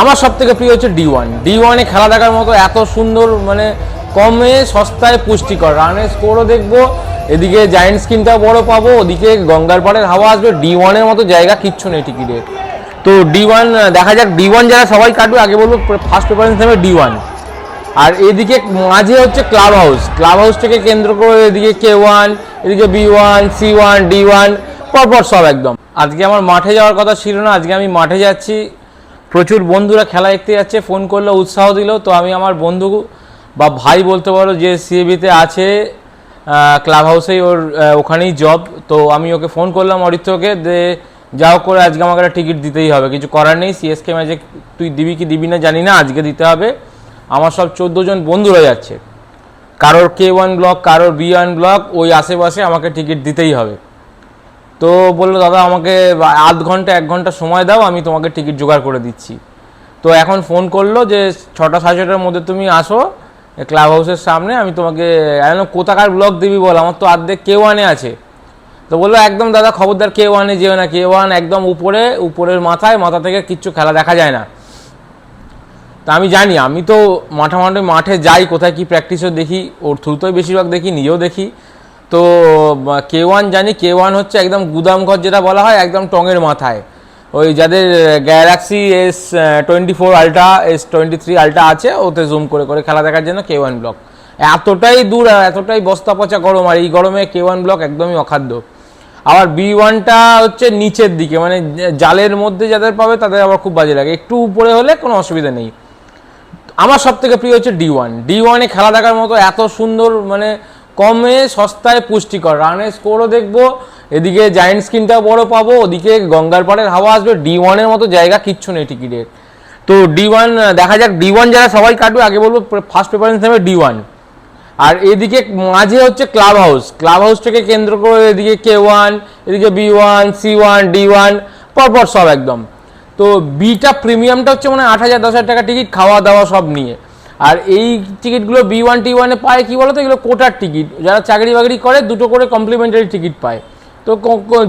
আমার সব থেকে প্রিয় হচ্ছে ডি ওয়ান ডি ওয়ানে খেলা দেখার মতো এত সুন্দর মানে কমে সস্তায় পুষ্টিকর। রানের স্কোরও দেখব, এদিকে জায়েন্ট স্ক্রিনটাও বড় পাবো, ওদিকে গঙ্গার পাড়ের হাওয়া আসবে ডি ওয়ানের মতো জায়গা কিচ্ছু নেই টিকিটের তো ডি ওয়ান দেখা যাক ডি ওয়ান যারা সবাই কাটবে আগে বলব ফার্স্ট প্রেফারেন্স নেবে ডি ওয়ান আর এদিকে মাঝে হচ্ছে ক্লাব হাউস ক্লাব হাউসটাকে কেন্দ্র করে এদিকে কে ওয়ান এদিকে B one C one D one পরপর সব একদম। আজকে আমার মাঠে যাওয়ার কথা ছিল না, আজকে আমি মাঠে যাচ্ছি। প্রচুর বন্ধুরা খেলা দেখতে যাচ্ছে, ফোন করলে, উৎসাহ দিল। তো আমি আমার বন্ধু বা ভাই বলতে পারো যে সিএবিতে আছে ক্লাব হাউসেই ওর ওখানেই জব তো আমি ওকে ফোন করলাম অরিত্রকে, দে, যাও করে আজকে আমাকে একটা টিকিট দিতেই হবে। কিছু করার নেই সিএসকে ম্যাচে তুই দিবি কি দিবি না জানি না, আজকে দিতে হবে। আমার সব চোদ্দ জন বন্ধুরা যাচ্ছে। কারোর কে ওয়ান ব্লক কারোর বি ওয়ান ব্লক ওই আশেপাশে আমাকে টিকিট দিতেই হবে। তো বলল, দাদা, আমাকে আধ ঘণ্টা, এক ঘণ্টা সময় দাও, আমি তোমাকে টিকিট জোগাড় করে দিচ্ছি। তো এখন ফোন করল যে, ছটা সাড়ে ছটার মধ্যে তুমি আসো, ক্লাব হাউসের সামনে, আমি তোমাকে কোথাকার ব্লক দিবি বল? আমার তো অর্ধেক কে ওয়ানে আছে। তো বলল, একদম দাদা, খবরদার কে ওয়ানে যেও না, কে ওয়ান একদম উপরে, উপরের মাথায়, মাথা থেকে কিচ্ছু খেলা দেখা যায় না। তা আমি জানি, আমি তো মাঠে মাঠে মাঠে যাই, কোথায় কি প্র্যাকটিসও দেখি, ওর থ্রুতেই বেশিরভাগ দেখি, নিজেও দেখি। তো কে ওয়ান জানি কে ওয়ান হচ্ছে একদম গুদামঘর যেটা বলা হয়, একদম টঙের মাথায়। ওই যাদের Galaxy S twenty four Ultra S twenty three Ultra আছে, ওতে জুম করে করে খেলা দেখার জন্য কে ওয়ান ব্লক এতটাই দূর, এতটাই বস্তা পচা গরম, আর এই গরমে কে ওয়ান ব্লক একদমই অখাদ্য। আবার বি ওয়ানটা হচ্ছে নিচের দিকে মানে জালের মধ্যে যাদের পাবে, তাদের আবার খুব বাজে লাগে। একটু উপরে হলে কোনো অসুবিধা নেই। আমার সব থেকে প্রিয় হচ্ছে ডি ওয়ান ডি ওয়ানে খেলা দেখার মতো এত সুন্দর মানে কমে সস্তায় পুষ্টিকর। রানের স্কোরও দেখব, এদিকে জায়েন্ট স্ক্রিনটাও বড় পাবো, ওদিকে গঙ্গার পাড়ের হাওয়া আসবে ডি ওয়ানের মতো জায়গা, কিচ্ছু নেই টিকিটের তো ডি ওয়ান দেখা যাক ডি ওয়ান যারা সবাই কাটবে, আগে বলব ফার্স্ট প্রেফারেন্স নেবে ডি ওয়ান আর এদিকে মাঝে হচ্ছে ক্লাব হাউস ক্লাব হাউসটাকে কেন্দ্র করে এদিকে কে ওয়ান এদিকে B one C one D one পরপর সব একদম। তো বিটা প্রিমিয়ামটা হচ্ছে মানে আট হাজার, দশ হাজার টাকা টিকিট খাওয়া দাওয়া সব নিয়ে। আর এই টিকিটগুলো বি ওয়ান টি ওয়ানে পায় কি বলতো? এগুলো কোটার টিকিট যারা চাকরি বাকরি করে, দুটো করে কমপ্লিমেন্টারি টিকিট পায়। তো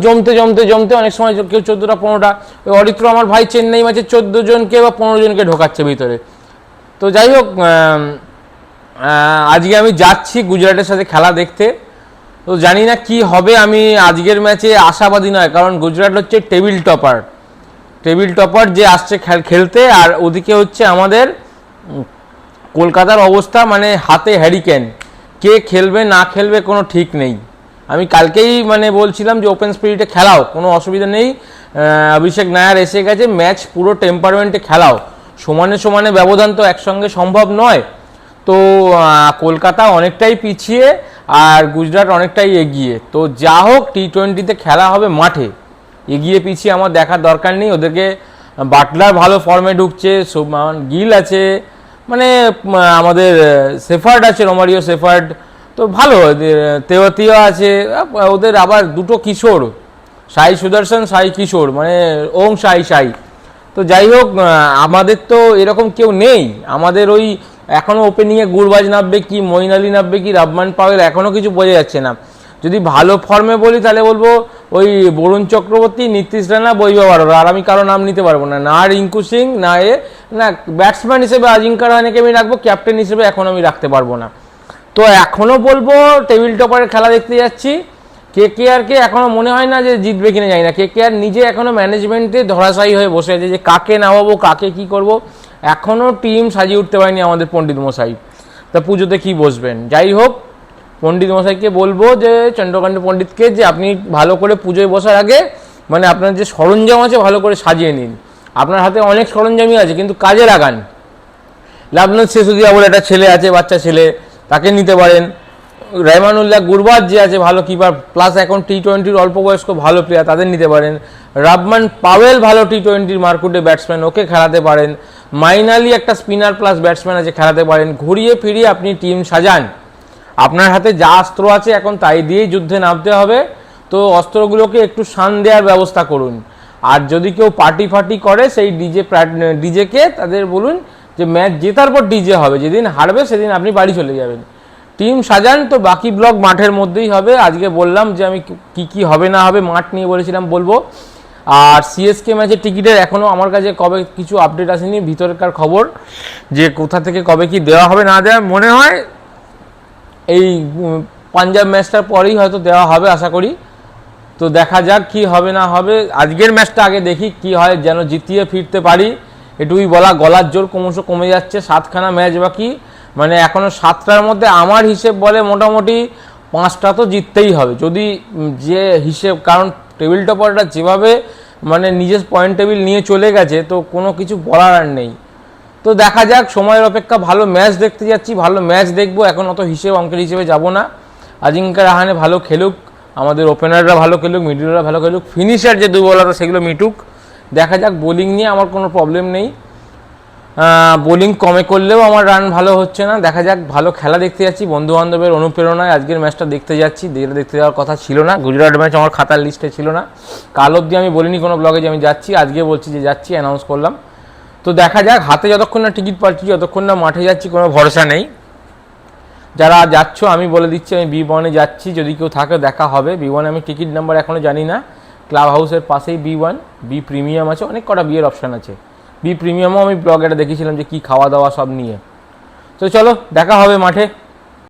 জমতে জমতে জমতে অনেক সময় কেউ চোদ্দোটা, পনেরোটা ওই অরিত্র আমার ভাই চেন্নাই ম্যাচে চোদ্দ জনকে বা পনেরো জনকে ঢোকাচ্ছে ভিতরে। তো যাই হোক আজকে আমি যাচ্ছি গুজরাটের সাথে খেলা দেখতে। তো জানি না কি হবে, আমি আজকের ম্যাচে আশাবাদী নয়, কারণ গুজরাট হচ্ছে টেবিল টপার টেবিল টপার যে আসছে খেল- খেলতে, আর ওদিকে হচ্ছে আমাদের কলকাতার অবস্থা মানে হাতে হ্যারিকেন কে খেলবে, না খেলবে কোনো ঠিক নেই। আমি কালকেই মানে বলছিলাম যে ওপেন স্পিরিটে খেলাও, কোনো অসুবিধা নেই। অভিষেক নায়ার এসে গেছে ম্যাচ পুরো টেম্পারমেন্টে খেলাও। সমানে সমানে ব্যবধান তো একসঙ্গে সম্ভব নয়। তো কলকাতা অনেকটাই পিছিয়ে আর গুজরাট অনেকটাই এগিয়ে। তো যা হোক টি টোয়েন্টিতে খেলা হবে মাঠে। এগিয়ে পিছিয়ে আমার দেখার দরকার নেই। ওদেরকে বাটলার ভালো ফর্মে ঢুকছে গিল আছে মানে আমাদের সেফার্ড আছে, রোমারিও সেফার্ড তো ভালো তেওতিও আছে। ওদের আবার দুটো কিশোর, সাই সুদর্শন, সাই কিশোর মানে ওং সাই সাই। তো যাই হোক আমাদের তো এরকম কেউ নেই। আমাদের ওই এখনও ওপেনিংয়ে গুরবাজ নামবে কি, মইন আলী নামবে কি, রাবমান পাওয়েল এখনও কিছু বোঝা যাচ্ছে না। যদি ভালো ফর্মে বলি, তাহলে বলব ওই বরুণ চক্রবর্তী, নীতিশ রানা, বৈভব আরোরা। আর আমি কারও নাম নিতে পারব না। না রিঙ্কু সিং, না এ, না ব্যাটসম্যান হিসেবে আজিঙ্কা রাহানেকে আমি রাখব ক্যাপ্টেন হিসেবে এখন আমি রাখতে পারব না। তো এখনও বলব টেবিল টপারের খেলা দেখতে যাচ্ছি। কে কে আরকে এখনও মনে হয় না যে জিতবে কিনা জানি না। কে কে আর নিজে এখনও ম্যানেজমেন্টে ধরাশায়ী হয়ে বসে আছে যে কাকে নামাবো, কাকে কি করব। এখনও টিম সাজিয়ে উঠতে পারেনি আমাদের পণ্ডিত মশাই। তা পুজোতে কি বসবেন? যাই হোক পণ্ডিত মশাইকে বলব যে, চন্দ্রকান্ত পণ্ডিতকে যে আপনি ভালো করে পুজোয় বসার আগে মানে আপনার যে সরঞ্জাম আছে ভালো করে সাজিয়ে নিন। আপনার হাতে অনেক সরঞ্জামই আছে, কিন্তু কাজে লাগান। লাভনাথ শেষুদিয়া বলে একটা ছেলে আছে, বাচ্চা ছেলে, তাকে নিতে পারেন। রেহমানুল্লাহ গুরবাজ যে আছে, ভালো কিপার প্লাস এখন টি টোয়েন্টির অল্প বয়স্ক ভালো প্লেয়ার তাদের নিতে পারেন। রাবমান পাওয়েল ভালো টি টোয়েন্টির মার্কুটে ব্যাটসম্যান ওকে খেলাতে পারেন। মাইনালি একটা স্পিনার প্লাস ব্যাটসম্যান আছে, খেলাতে পারেন। ঘুরিয়ে ফিরিয়ে আপনি টিম সাজান। আপনার হাতে যা অস্ত্র আছে এখন তাই দিয়েই যুদ্ধে নামতে হবে। তো অস্ত্রগুলোকে একটু শান দেওয়ার ব্যবস্থা করুন। আর যদি কেউ পার্টি ফার্টি করে, সেই ডিজে ডিজেকে তাদের বলুন যে, ম্যাচ জেতার পর ডিজে হবে, যেদিন হারবে সেদিন আপনি বাড়ি চলে যাবেন। টিম সাজান, তো বাকি ব্লক মাঠের মধ্যেই হবে। আজকে বললাম যে, আমি কি কি হবে না হবে মাঠ নিয়ে বলেছিলাম, বলব। আর সিএসকে ম্যাচের টিকিটের এখনও আমার কাছে কবে কিছু আপডেট আসেনি, ভিতরকার খবর যে কোথা থেকে কবে কি দেওয়া হবে না দেওয়া, মনে হয় এই পাঞ্জাব ম্যাচটার পরেই হয়তো দেওয়া হবে, আশা করি। তো দেখা যাক কি হবে না হবে। আজকের ম্যাচটা আগে দেখি কি হয়, যেন জিতিয়ে ফিরতে পারি। এটুকুই বলা, গলার জোর ক্রমশ কমে যাচ্ছে, সাতখানা ম্যাচ বাকি। মানে এখনও সাতটার মধ্যে আমার হিসেব বলে মোটামুটি পাঁচটা তো জিততেই হবে। যদি যে হিসেব, কারণ টেবিল টপারটা যেভাবে মানে নিজের পয়েন্ট টেবিল নিয়ে চলে গেছে, তো কোনো কিছু বলার আর নেই। তো দেখা যাক, সময়ের অপেক্ষা, ভালো ম্যাচ দেখতে যাচ্ছি, ভালো ম্যাচ দেখব। এখন অত হিসেব, অঙ্কের হিসেবে যাব না। আজিঙ্কা রাহানে ভালো খেলুক, আমাদের ওপেনাররা ভালো খেলুক মিডলরা ভালো খেলুক ফিনিশার যে দুর্বলতা সেগুলো মিটুক। দেখা যাক বোলিং নিয়ে আমার কোনো প্রবলেম নেই। বোলিং কমে করলেও আমার রান ভালো হচ্ছে না। দেখা যাক, ভালো খেলা দেখতে যাচ্ছি বন্ধু বান্ধবের অনুপ্রেরণায় আজকের ম্যাচটা দেখতে যাচ্ছি। যেটা দেখতে যাওয়ার কথা ছিল না, গুজরাট ম্যাচ আমার খাতার লিস্টে ছিল না। কাল অবধি আমি বলিনি কোনো ব্লগে যে আমি যাচ্ছি, আজকে বলছি যে যাচ্ছি অ্যানাউন্স করলাম। তো দেখা যাক, হাতে যতক্ষণ না টিকিট পাচ্ছি, যতক্ষণ না মাঠে যাচ্ছি, কোনো ভরসা নেই। যারা যাচ্ছ, আমি বলে দিচ্ছি, আমি বি ওয়ানে যাচ্ছি, যদি কেউ থাকে, দেখা হবে। বি ওয়ানে আমি টিকিট নাম্বার এখনও জানি না। ক্লাব হাউসের পাশেই বি ওয়ান বি প্রিমিয়াম আছে, অনেক কটা বিয়ের অপশান আছে। বি প্রিমিয়ামও আমি ব্লগ এটা দেখেছিলাম যে কী খাওয়া দাওয়া সব নিয়ে। তো চলো, দেখা হবে মাঠে।